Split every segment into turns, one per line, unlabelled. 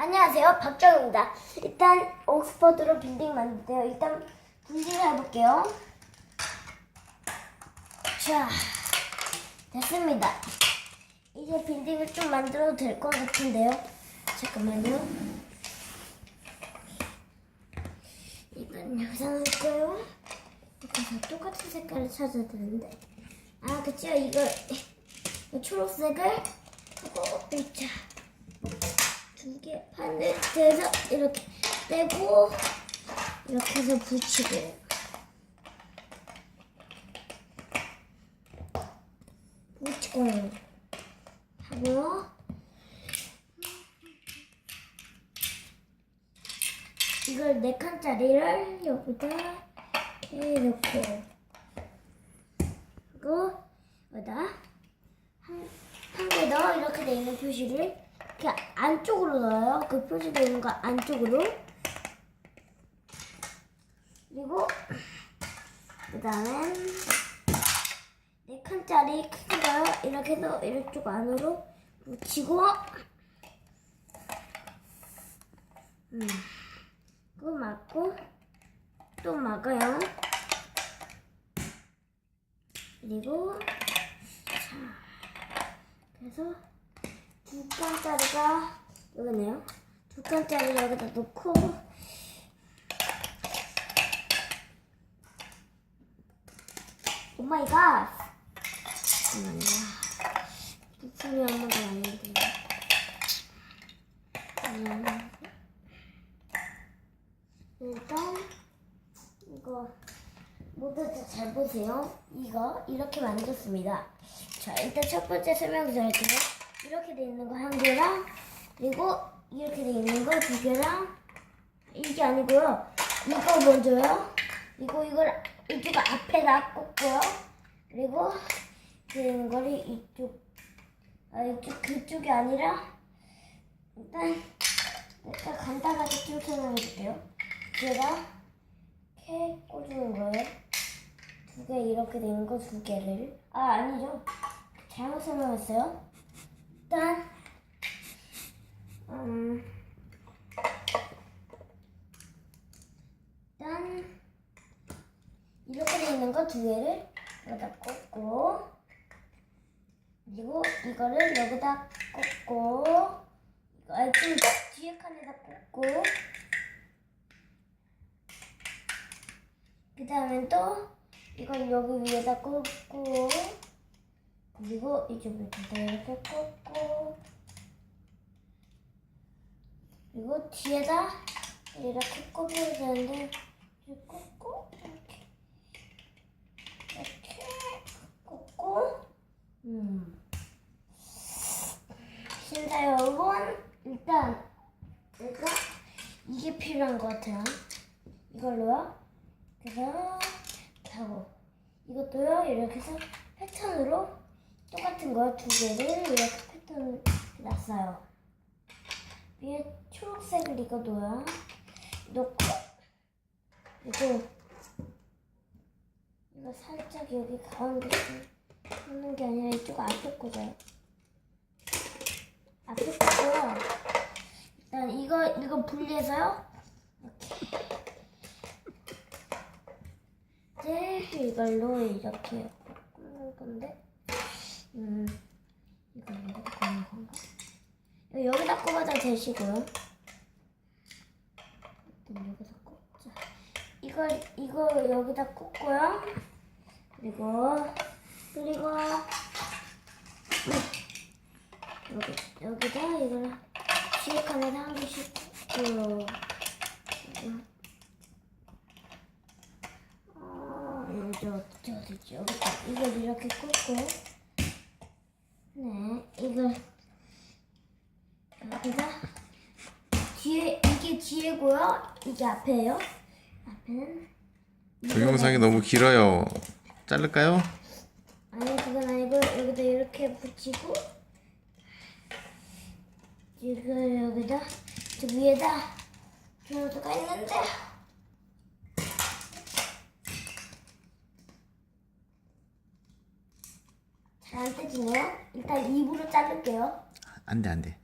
안녕하세요. 박정입니다. 일단 옥스퍼드로 빌딩 만들게요. 일단 분리를 해볼게요. 자, 됐습니다. 이제 빌딩을 좀 만들어도 될 것 같은데요. 잠깐만요. 이건 영상을. 이렇게 해서 똑같은 색깔을 찾아야 되는데. 아, 그쵸. 이거, 이 초록색을 하고, 자. 두개 반을 떼서 이렇게 떼고 이렇게 해서 붙이고. 붙이고 하고 이걸 네 칸짜리를 여기다 이렇게 그리고 여기다 한 개 더 이렇게 돼 있는 표시를 안쪽으로 넣어요. 그 표시되어 있는 거 안쪽으로. 그리고 그 다음엔 네 칸짜리 크기가요. 이렇게 해서 이쪽 안으로 붙이고 음, 그거 막고 또 막아요. 그리고 자 그래서 두 칸짜리가 여기네요. 두 칸짜리 여기다 놓고 오마이 갓! 잠깐만요. 부품이 한 번도 안 되네. 음. 일단 이거 모두들 잘 보세요. 이거 이렇게 만들었습니다. 자, 일단 첫 번째 설명 드릴게요. 이렇게 돼 있는 거 한 개랑 그리고 이렇게 돼 있는 거 두 개랑 이게 아니고요. 이거 먼저요. 그리고 이걸 이쪽 앞에다 꽂고요. 그리고 그 거를 이쪽 아 이쪽 그쪽이 아니라 일단 일단 간단하게 좀 설명해줄게요. 제가 이렇게 꽂는 거예요. 두 개 이렇게 된거두 개를 아 아니죠. 잘못 설명했어요. 일단 음 일단 이렇게 돼 있는 거 두 개를 여기다 꽂고 그리고 이거를 여기다 꽂고 이거 아, 좀 뒤에 칸에다 꽂고 그 다음엔 또 이걸 여기 위에다 꽂고 그리고 이쪽에도 이렇게 꽂고 그리고 뒤에다 이렇게 꽂아야 되는데 꽂고 이렇게 이렇게 꽂고. 음. 신사 여러분 일단 내가 이게 필요한 것 같아요. 이걸로요. 그래서 하고. 이것도요 이렇게 해서 패턴으로 똑같은 거 두 개를 이렇게 패턴을 놨어요. 위에 초록색을 이거 놓아요. 놓고 그리고 이거 살짝 여기 가운데 놓는 게 아니라 이쪽 앞에 꽂아요. 앞에 꽂고요. 일단 이거 이거 분리해서요. 이렇게 이제 이걸로 이렇게 꽂는 건데. 음, 이거 여기다 꽂는 건가? 이거 여기다 꼽아도 되시고요. 일단 여기다 꽂자. 이걸 이거 여기다 꽂고요. 그리고 그리고 음, 여기 여기다 이걸 칸에다 한 개씩 꽂고요. 음. 어, 여기 어디 어디지 여기다 이걸 이렇게 꽂고. 네, 이걸 여기다 뒤에 이게 뒤에고요. 이게 앞에요. 앞에는
동영상이 너무 길어요. 자를까요?
아니 그건 아니고 여기다 이렇게 붙이고 이거 여기다 저 위에다 저도가 있는데 잘 안 떼지네요. 일단 입으로 자를게요.
안 돼, 안 돼.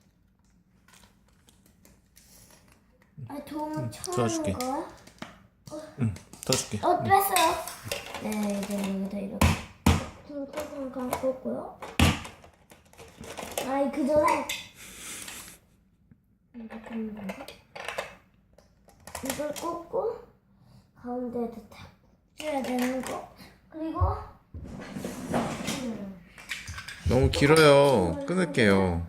아, 도움 처음
도와줄게.
거야?
더 줄게.
어, 뺐어요. 네, 이제 여기다 이렇게 퉁퉁퉁 감고요. 아이, 그 전에 건가? 이걸 꽂고 가운데에다 탁 쥐어야 되는 거. 그리고 음,
너무 길어요. 끊을게요.